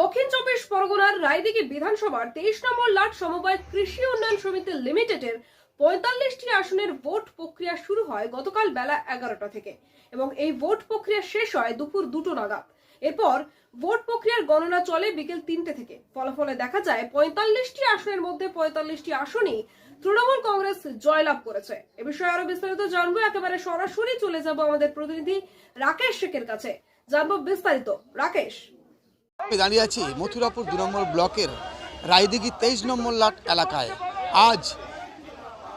দক্ষিণ চব্বিশ পরগনার রায়দিঘি বিধানসভার তেইশ নম্বর লাট সমবায় কৃষি উন্নয়ন সমিতি লিমিটেডের পঁয়তাল্লিশটি আসনের ভোট প্রক্রিয়া শুরু হয় গতকাল বেলা এগারোটা থেকে এবং এই ভোট প্রক্রিয়া শেষ হয় দুপুর দুটো নাগাদ। এরপর ভোট প্রক্রিয়ার গণনা চলে বিকেল তিনটে থেকে। ফলাফলে দেখা যায় পঁয়তাল্লিশটি আসনের মধ্যে পঁয়তাল্লিশটি আসনই তৃণমূল কংগ্রেস জয়লাভ করেছে। এ বিষয়ে আরও বিস্তারিত জানব। একেবারে সরাসরি চলে যাব আমাদের প্রতিনিধি রাকেশ শেখের কাছে। জানব বিস্তারিত। রাকেশ। আমি দাঁড়িয়ে আছি মথুরাপুর দু নম্বর ব্লকের রায়দিঘি তেইশ নম্বর লাট এলাকায়। আজ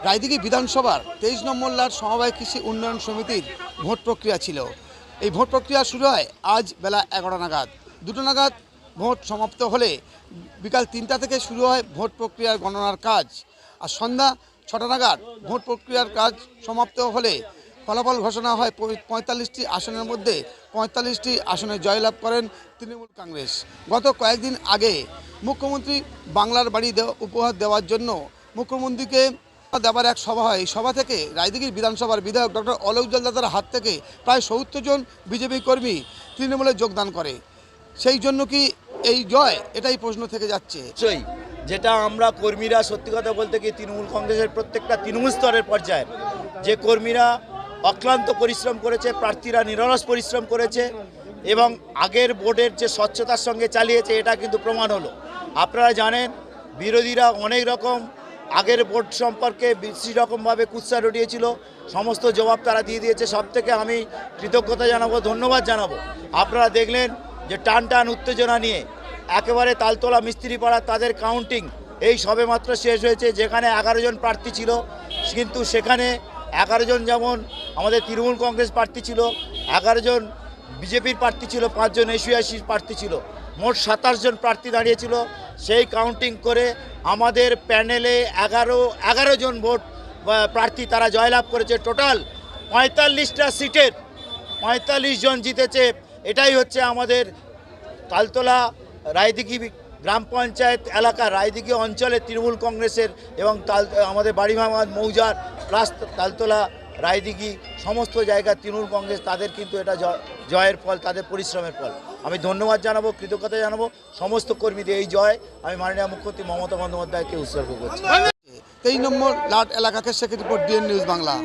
রায়দিঘি বিধানসভার তেইশ নম্বর লাট সমবায় কৃষি উন্নয়ন সমিতির ভোট প্রক্রিয়া ছিল। এই ভোট প্রক্রিয়া শুরু হয় আজ বেলা এগারো নাগাদ। দুটো নাগাদ ভোট সমাপ্ত হলে বিকাল তিনটা থেকে শুরু হয় ভোট প্রক্রিয়ার গণনার কাজ। আর সন্ধ্যা ছটা নাগাদ ভোট প্রক্রিয়ার কাজ সমাপ্ত হলে ফলাফল ঘোষণা হয় পঁয়তাল্লিশটি আসনের মধ্যে পঁয়তাল্লিশটি আসনে জয়লাভ করেন তৃণমূল কংগ্রেস। গত কয়েকদিন আগে মুখ্যমন্ত্রী বাংলার বাড়ি উপহার দেওয়ার জন্য মুখ্যমন্ত্রীকে দেওয়ার এক সভা হয়। এই সভা থেকে রায়দিঘির বিধানসভার বিধায়ক ডক্টর অলোক জলদাতার হাত থেকে প্রায় সত্তর জন বিজেপি কর্মী তৃণমূলে যোগদান করে। সেই জন্য কি এই জয়? এটাই প্রশ্ন থেকে যাচ্ছে। যেটা আমরা কর্মীরা সত্যি কথা বলতে কি তৃণমূল কংগ্রেসের প্রত্যেকটা তৃণমূল স্তরের পর্যায়ে যে কর্মীরা অক্লান্ত পরিশ্রম করেছে, প্রার্থীরা নিরলস পরিশ্রম করেছে এবং আগের বোর্ডের যে স্বচ্ছতার সঙ্গে চালিয়েছে, এটা কিন্তু প্রমাণ হলো। আপনারা জানেন, বিরোধীরা অনেক রকম আগের বোর্ড সম্পর্কে বেশি রকমভাবে কুৎসা রটিয়েছিল, সমস্ত জবাব তারা দিয়ে দিয়েছে। সব থেকে আমি কৃতজ্ঞতা জানাব, ধন্যবাদ জানাব। আপনারা দেখলেন যে টান টান উত্তেজনা নিয়ে একেবারে তালতলা মিস্ত্রিপাড়া তাদের কাউন্টিং এই সবেমাত্র শেষ হয়েছে, যেখানে এগারো জন প্রার্থী ছিল। কিন্তু সেখানে এগারো জন যেমন আমাদের তৃণমূল কংগ্রেস প্রার্থী ছিল, এগারো জন বিজেপির প্রার্থী ছিল পাঁচজন এসিয়াসির প্রার্থী ছিল, মোট সাতাশ জন প্রার্থী দাঁড়িয়েছিল সেই কাউন্টিং করে আমাদের প্যানেলে এগারো এগারো জন ভোট প্রার্থী তারা জয়লাভ করেছে। টোটাল পঁয়তাল্লিশটা সিটের পঁয়তাল্লিশ জন জিতেছে। এটাই হচ্ছে আমাদের তালতলা রায়দিঘি গ্রাম পঞ্চায়েত এলাকা, রায়দিঘি অঞ্চলে তৃণমূল কংগ্রেসের এবং তাল, আমাদের বাড়িমামাদ মৌজার প্লাস তালতলা রায়দিঘি, সমস্ত জায়গা, তৃণমূল কংগ্রেস, তাদের কিন্তু এটা জয়- জয়ের ফল, তাদের পরিশ্রমের ফল। আমি ধন্যবাদ জানাব, কৃতজ্ঞতা জানাব, সমস্ত কর্মীদের এই জয়। আমি মাননীয় মুখ্যমন্ত্রী মমতা বন্দ্যোপাধ্যায়কে উৎসর্গ করছি। তেইশ নম্বর লাট এলাকাকে সেক্রেটারি ডিএন নিউজ বাংলা।